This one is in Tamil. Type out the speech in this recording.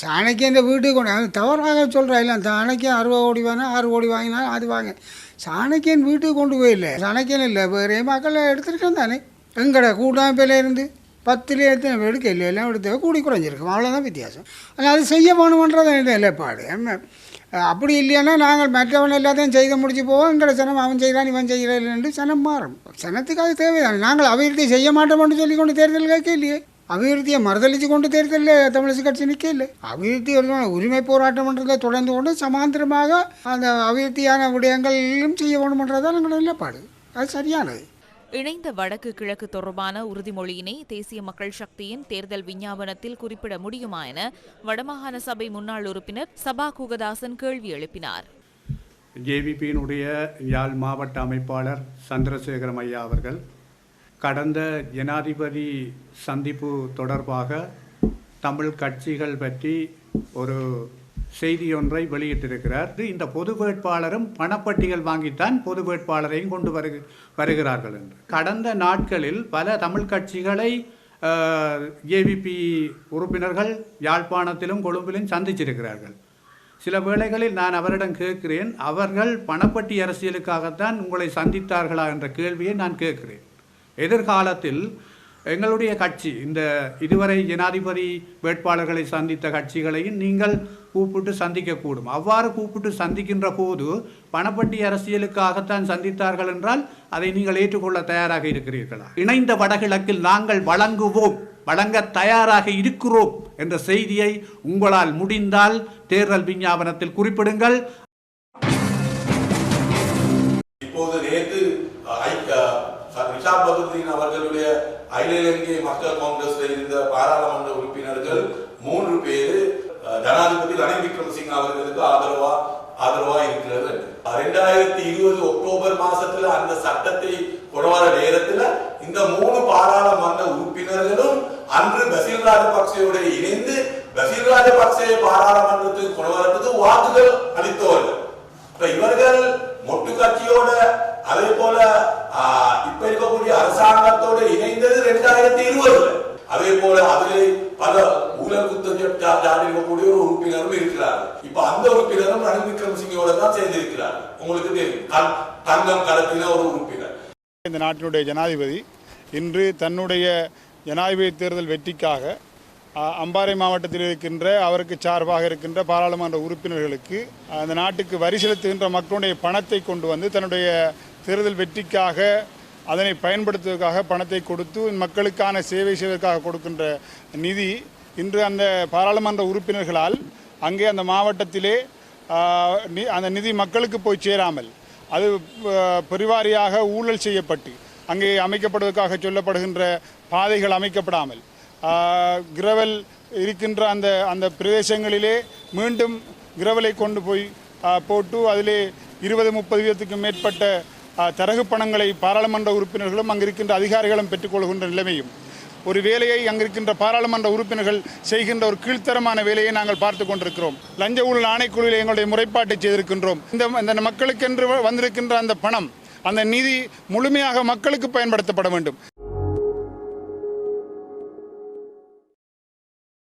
சாணக்கியன் வீட்டுக்கு கொண்டு தவறாக சொல்கிறா இல்லை சாணக்கியன் அறுபது கோடி வாங்கினா ஆறு கோடி வாங்கினா அது வாங்க. சாணக்கியன் வீட்டுக்கு கொண்டு போயிடல சாணக்கியன் இல்லை வேறு மக்கள் எடுத்துருக்கேன் தானே. எங்கட கூட்டாமைப்பிலேருந்து பத்துல எத்தனை எடுக்க இல்லை எல்லாம் எடுத்து கூடி குறைஞ்சிருக்கும். அவ்வளோதான் வித்தியாசம். ஆனால் அது செய்ய வேணுமன்றது நிலைப்பாடு என்ன அப்படி இல்லையானா நாங்கள் மற்றவன் எல்லாத்தையும் செய்து முடிச்சு போவோம். எங்களை சனம் அவன் செய்கிறான் இவன் செய்கிறான் என்று சனம் மாறும். சனத்துக்கு அது தேவைதான். நாங்கள் அபிவிருத்தி செய்ய மாட்டோம்னு சொல்லி கொண்டு தேர்தல் கேட்க இல்லையே. அபிவிருத்தியை மறுதளித்து கொண்டு தேர்தலில் தமிழிசை கட்சி நிற்க இல்லை அபிவிருத்தி ஒரு உரிமை போராட்டம்ன்றதை தொடர்ந்து கொண்டு சமாந்தரமாக அந்த அபிவிருத்தியான விடயங்களிலும் செய்ய வேணுமன்றதான் எங்களோட நிலைப்பாடு. அது சரியானது. இணைந்த வடக்கு கிழக்கு தொடர்பான உறுதிமொழியினை தேசிய மக்கள் சக்தியின் தேர்தல் விஞ்ஞாபனத்தில் குறிப்பிட முடியுமா என வடமாகாண சபை முன்னாள் உறுப்பினர் சபா குகதாசன் கேள்வி எழுப்பினார். ஜேவிபியினுடைய யாழ் மாவட்ட அமைப்பாளர் சந்திரசேகரம் ஐயா அவர்கள் கடந்த ஜனாதிபதி சந்திப்பு தொடர்பாக தமிழ் கட்சிகள் பற்றி ஒரு செய்தி ஒன்றை வெளியிட்டிருக்கிறார் இந்த பொது வேட்பாளரும் பணப்பட்டியல் வாங்கித்தான் பொது வேட்பாளரையும் கொண்டு வருக வருகிறார்கள் என்று. கடந்த நாட்களில் பல தமிழ் கட்சிகளை ஏவிபி உறுப்பினர்கள் யாழ்ப்பாணத்திலும் கொழும்பிலும் சந்திச்சிருக்கிறார்கள். சில வேளைகளில் நான் அவரிடம் கேட்கிறேன் அவர்கள் பணப்பட்டி அரசியலுக்காகத்தான் உங்களை சந்தித்தார்களா என்ற கேள்வியை நான் கேட்கிறேன். எதிர்காலத்தில் எங்களுடைய கட்சி இந்த இதுவரை ஜனாதிபதி வேட்பாளர்களை சந்தித்த கட்சிகளையும் நீங்கள் கூப்பிட்டு சந்திக்கக்கூடும். அவ்வாறு கூப்பிட்டு சந்திக்கின்ற போது பணப்பட்டி அரசியலுக்காகத்தான் சந்தித்தார்கள் என்றால் அதை நீங்கள் ஏற்றுக்கொள்ள தயாராக இருக்கிறீர்களா? இணைந்த வடகிழக்கில் நாங்கள் வழங்குவோம் வழங்க தயாராக இருக்கிறோம் என்ற செய்தியை உங்களால் முடிந்தால் தேர்தல் விஞ்ஞாபனத்தில் குறிப்பிடுங்கள். இப்போது நேற்று ரிஷாத் பதுருதீன் அவர்களுடைய அகில இலங்கை மக்கள் காங்கிரஸ்ல இருந்த பாராளுமன்ற உறுப்பினர்கள் மூன்று பேர் ஜனாதிபதி ரணில் விக்ரமசிங் அவர்களுக்கு ஆதரவா ஆதரவா இருக்கிறது. ரெண்டாயிரத்தி இருபது அக்டோபர் மாசத்துல அந்த சட்டத்தை கொண்டு வர நேரத்துல இந்த மூணு பாராளுமன்ற உறுப்பினர்களும் அன்று பசில் ராஜபக்சேயோட இணைந்து பசில் ராஜபக்சே பாராளுமன்றத்துக்கு கொண்டு வரதுக்கு வாக்குகள் அளித்தவர்கள். இப்ப இவர்கள் மொட்டு கட்சியோட அதே போல இப்ப இருக்கக்கூடிய அரசாங்கத்தோடு இணைந்தது ரெண்டாயிரத்தி இருபதுல. அதே போல அதிலே பல ஊழல் குத்தம் இருக்கக்கூடிய ஒரு உறுப்பினரும் இருக்கிறார் இப்ப அந்த உறுப்பினரும் ரணில் விக்ரமசிங்கோட தான் சேர்ந்திருக்கிறார் உங்களுக்கு தெரியும் தங்கம் கடத்தின ஒரு உறுப்பினர். இந்த நாட்டினுடைய ஜனாதிபதி இன்று தன்னுடைய ஜனாதிபதி தேர்தல் வெற்றிக்காக அம்பாறை மாவட்டத்தில் இருக்கின்ற அவருக்கு சார்பாக இருக்கின்ற பாராளுமன்ற உறுப்பினர்களுக்கு அந்த நாட்டுக்கு வரி செலுத்துகின்ற மக்களுடைய பணத்தை கொண்டு வந்து தன்னுடைய தேர்தல் வெற்றிக்காக அதனை பயன்படுத்துவதற்காக பணத்தை கொடுத்து மக்களுக்கான சேவை செய்வதற்காக கொடுக்கின்ற நிதி இன்று அந்த பாராளுமன்ற உறுப்பினர்களால் அங்கே அந்த மாவட்டத்திலே அந்த நிதி மக்களுக்கு போய் சேராமல் அது பெருவாரியாக ஊழல் செய்யப்பட்டு அங்கே அமைக்கப்படுவதற்காக சொல்லப்படுகின்ற பாதைகள் அமைக்கப்படாமல் கிரவல் இருக்கின்ற அந்த அந்த பிரதேசங்களிலே மீண்டும் கிரவலை கொண்டு போய் போட்டு அதிலே இருபது முப்பது வீதத்துக்கும் மேற்பட்ட தரகு பணங்களை பாராளுமன்ற உறுப்பினர்களும் அங்கு இருக்கின்ற அதிகாரிகளும் பெற்றுக்கொள்கின்ற நிலைமையும். ஒரு வேலையை அங்கிருக்கின்ற பாராளுமன்ற உறுப்பினர்கள் செய்கின்ற ஒரு கீழ்த்தரமான வேலையை நாங்கள் பார்த்து கொண்டிருக்கிறோம். லஞ்ச ஊழல் ஆணைக்குழுவில் எங்களுடைய முறைப்பாட்டை செய்திருக்கின்றோம். இந்த இந்த மக்களுக்கென்று வந்திருக்கின்ற அந்த பணம் அந்த நிதி முழுமையாக மக்களுக்கு பயன்படுத்தப்பட வேண்டும்.